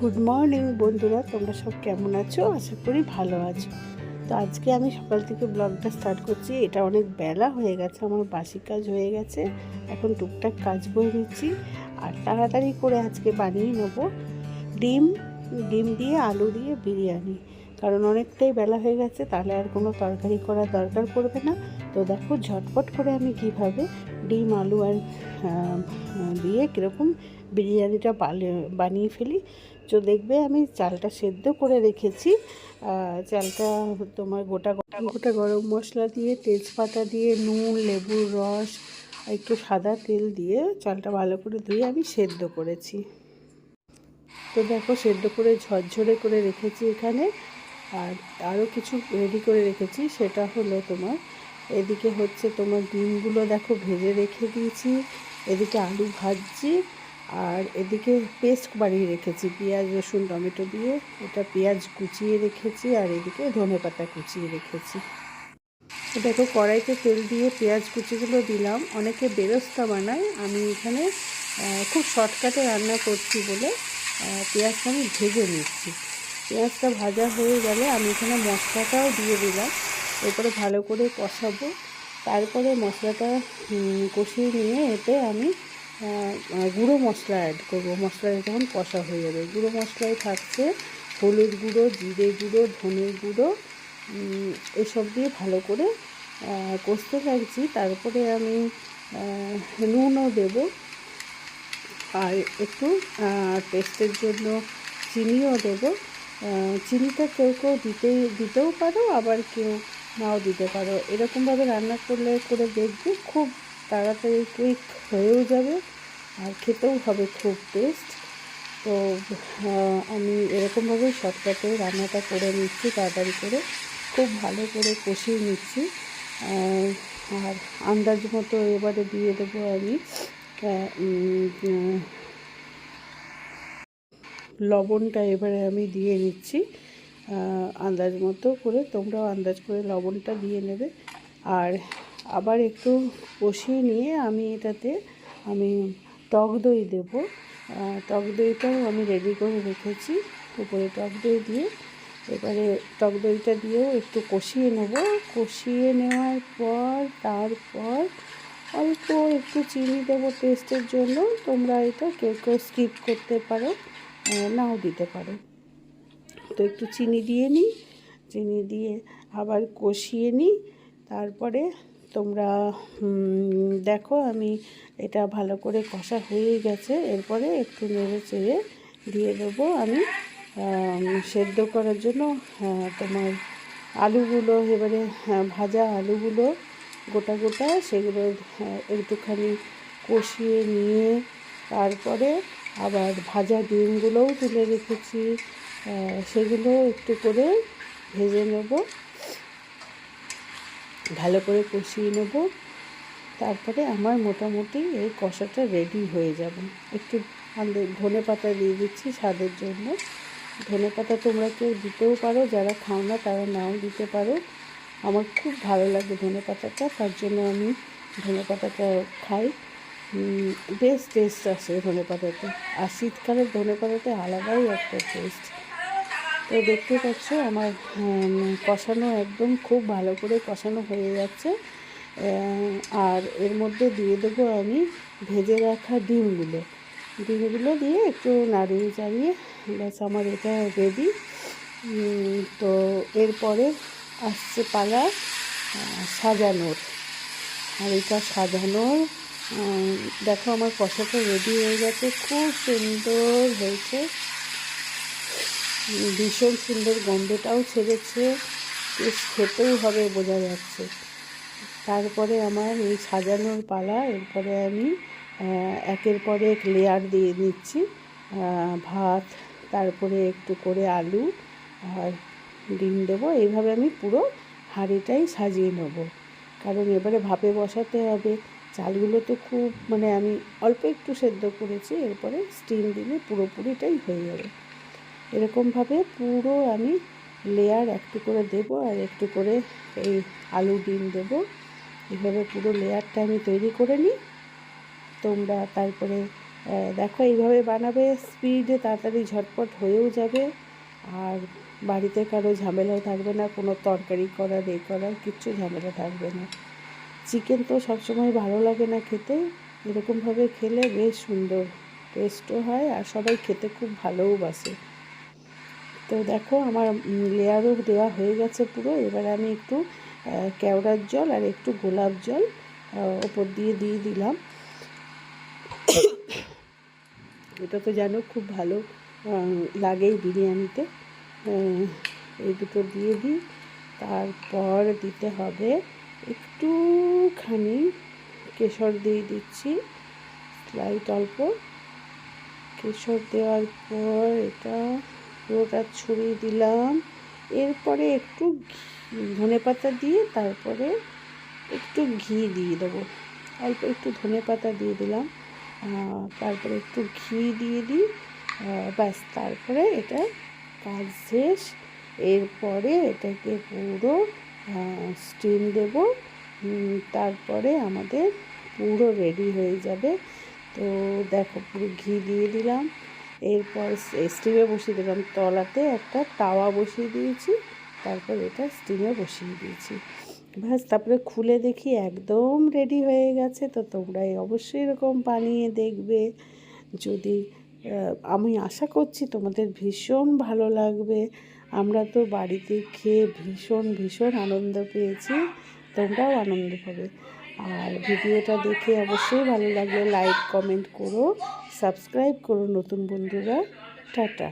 Good morning বন্ধুরা, তোমরা সব কেমন আছো? আশা করি ভালো আছো। তো আজকে আমি সকাল থেকে ব্লগটা স্টার্ট করছি। এটা অনেক বেলা হয়ে গেছে, আমার বাসি কাজ হয়ে গেছে। এখন টুকটাক কাজ বয়ে নিচ্ছি। আর তাড়াতাড়ি করে আজকে বানিয়ে নেব ডিম ডিম দিয়ে আলু দিয়ে বিরিয়ানি। কারণ অনেকটাই বেলা হয়ে গেছে, তাহলে আর কোনো তরকারি করার দরকার পড়বে না। তো দেখো ঝটপট করে আমি কীভাবে ডিম, আলু আর দিয়ে কীরকম বিরিয়ানিটা বানিয়ে ফেলি। তো দেখবে আমি চালটা সেদ্ধ করে রেখেছি। চালটা তোমার গোটা গোটা গোটা গরম মশলা দিয়ে, তেজপাতা দিয়ে, নুন, লেবুর রস, একটু সাদা তেল দিয়ে চালটা ভালো করে ধুয়ে আমি সেদ্ধ করেছি। তো দেখো সেদ্ধ করে ঝরঝরে করে রেখেছি এখানে। আর আরও কিছু রেডি করে রেখেছি, সেটা হলো তোমার এদিকে হচ্ছে তোমার ডিমগুলো দেখো ভেজে রেখে দিয়েছি, এদিকে আলু ভাজছি, আর এদিকে পেস্ট বানিয়ে রেখেছি, পেঁয়াজ, রসুন, টমেটো দিয়ে। এটা পেঁয়াজ কুচিয়ে রেখেছি আর এদিকে ধনে পাতা কুচিয়ে রেখেছি। দেখো কড়াইতে তেল দিয়ে পেঁয়াজ কুচিগুলো দিলাম। অনেকে বেরস্তা বানায়, আমি এখানে খুব শর্টকাটে রান্না করছি বলে পেঁয়াজটা আমি ভেজে নিচ্ছি। পেঁয়াজটা ভাজা হয়ে গেলে আমি এখানে মশলাটাও দিয়ে দিলাম। এরপরে ভালো করে কষাবো। তারপরে মশলাটা কষিয়ে নিয়ে এতে আমি গুঁড়ো মশলা অ্যাড করব। মশলাটা যখন কষা হয়ে যাবে। গুঁড়ো মশলায় থাকছে, হলুদ গুঁড়ো, জিরে গুঁড়ো, ধনে গুঁড়ো এসব দিয়ে ভালো করে কষতে লাগছি তারপরে আমি নুনও দেবো। আর একটু টেস্টের জন্য চিনিও দেবো। চিনিটা কেউ কেউ দিতে দিতেও পারো, আবার কেউ নাও দিতে পারো। এরকমভাবে রান্না করলে করে দেখবে খুব তাড়াতাড়ি কুইক হয়েও যাবে আর খেতেও হবে খুব টেস্ট তো আমি এরকমভাবেই শর্টকাটে রান্নাটা করে নিচ্ছি, তাড়াতাড়ি করে। খুব ভালো করে কষিয়ে নিচ্ছি। আর আন্দাজ মতো এবারে দিয়ে দেবো আমি লবণটা এবারে আমি দিয়ে নিচ্ছি। আন্দাজ মতো করে তোমরাও আন্দাজ করে লবণটা দিয়ে নেবে। আর আবার একটু কষিয়ে নিয়ে আমি এটাতে আমি টক দই দেবো। টক দইটাও আমি রেডি করে রেখেছি। উপরে টক দই দিয়ে এবারে টক দইটা দিয়েও একটু কষিয়ে নেব। কষিয়ে নেওয়ার পর, তারপর অল্প একটু চিনি দেবো টেস্টের জন্য। তোমরা এটা কেউ কেউ স্কিপ করতে পারো নাও দিতে পারো। একটু চিনি দিয়ে নিই। চিনি দিয়ে আবার কষিয়ে নিই। তারপরে তোমরা দেখো আমি এটা ভালো করে কষা হয়ে গেছে। এরপরে একটু নেড়ে চেড়ে দিয়ে দেবো আমি। সেদ্ধ করার জন্য তোমার আলুগুলো, এবারে ভাজা আলুগুলো গোটা গোটা সেগুলো একটুখানি কষিয়ে নিয়ে তারপরে আবার ভাজা ডিমগুলোও তুলে রেখেছি। সেগুলো একটু করে ভেজে নেব। ভালো করে কষিয়ে নেব। তারপরে আমার মোটামুটি এই কষাটা রেডি হয়ে যাবে। একটু ধনে পাতা দিয়ে দিচ্ছি স্বাদের জন্য। ধনে পাতা তোমরা কেউ দিতেও পারো, যারা খাও না তারা নাও দিতে পারো। আমার খুব ভালো লাগে ধনে পাতাটা, তার জন্য আমি ধনে পাতাটা খাই। বেশ টেস্ট আসে ধনে পাতাতে আর শীতকালের ধনে পাতাতে আলাদাই একটা টেস্ট তো দেখতে পাচ্ছ আমার কষানো একদম খুব ভালো করে কষানো হয়ে যাচ্ছে। আর এর মধ্যে দিয়ে দেবো আমি ভেজে রাখা ডিমগুলো। ডিমগুলো দিয়ে একটু নাড়িয়ে চাড়িয়ে ব্যাস আমার এটা রেডি তো এরপরে আসছে পালা সাজানোর। আর এটা সাজানোর দেখো আমার কষাটা রেডি হয়ে গেছে। খুব সুন্দর হয়েছে। ভীষণ সুন্দর গন্ধটাও ছেড়েছে, বেশ খেতেও হবে বোঝা যাচ্ছে। তারপরে আমার এই সাজানোর পালা, এরপরে আমি একের পর এক লেয়ার দিয়ে নিচ্ছি ভাত, তারপরে একটু করে আলু আর ডিম দেবো। এইভাবে আমি পুরো হাঁড়িটাই সাজিয়ে নেব। কারণ এবারে ভাপে বসাতে হবে। চালগুলো তো খুব মানে আমি অল্প একটু সেদ্ধ করেছি, এরপরে স্টিম দিলে পুরোপুরিটাই হয়ে যাবে। এরকমভাবে পুরো আমি লেয়ার একটু করে দেব আর একটু করে এই আলু ডিম দেবো। এভাবে পুরো লেয়ারটা আমি তৈরি করে নিই। তোমরা তারপরে দেখো এইভাবে বানাবে স্পিডে তাড়াতাড়ি ঝটপট হয়েও যাবে। আর বাড়িতে কারও ঝামেলাও থাকবে না, কোনো তরকারি করার, এ করার, কিচ্ছু ঝামেলা থাকবে না। চিকেন তো সবসময় ভালো লাগে না খেতে। এরকমভাবে খেলে বেশ সুন্দর টেস্টও হয় আর সবাই খেতে খুব ভালোও বাসে। তো দেখো আমার লেয়ারও দেওয়া হয়ে গেছে পুরো। এবার আমি একটু কেওড়ার জল আর একটু গোলাপ জল ওপর দিয়ে দিয়ে দিলাম। এটা তো জানো খুব ভালো লাগেই বিরিয়ানিতে। এই দুটো দিয়ে দিই। তারপর দিতে হবে একটুখানি কেশর দিয়ে দিচ্ছি লাইট অল্প। কেশর দেওয়ার পর এটা পুরোটা ছড়িয়ে দিলাম। এরপরে একটু ধনে পাতা দিয়ে তারপরে একটু ঘি দিয়ে দেবো। অল্প একটু ধনে পাতা দিয়ে দিলাম। তারপরে একটু ঘি দিয়ে দিই। ব্যাস, তারপরে এটা কাজ শেষ। এরপরে এটাকে পুরো স্টিম দেব। তারপরে আমাদের পুরো রেডি হয়ে যাবে। তো দেখো পুরো ঘি দিয়ে দিলাম। এরপর স্টিমে বসিয়ে দিলাম। তলাতে একটা তাওয়া বসিয়ে দিয়েছি। তারপর এটা স্টিমে বসিয়ে দিয়েছি। ব্যাস, তারপরে খুলে দেখি একদম রেডি হয়ে গেছে। তো তোমরা অবশ্যই এরকম বানিয়ে দেখবে। যদি আমি আশা করছি তোমাদের ভীষণ ভালো লাগবে। আমরা তো বাড়িতে খেয়ে ভীষণ ভীষণ আনন্দ পেয়েছি। তোমরাও আনন্দ পাবে। আর ভিডিওটা দেখে অবশ্যই ভালো লাগলে লাইক কমেন্ট করো সাবস্ক্রাইব করো নতুন বন্ধুরা। টাটা।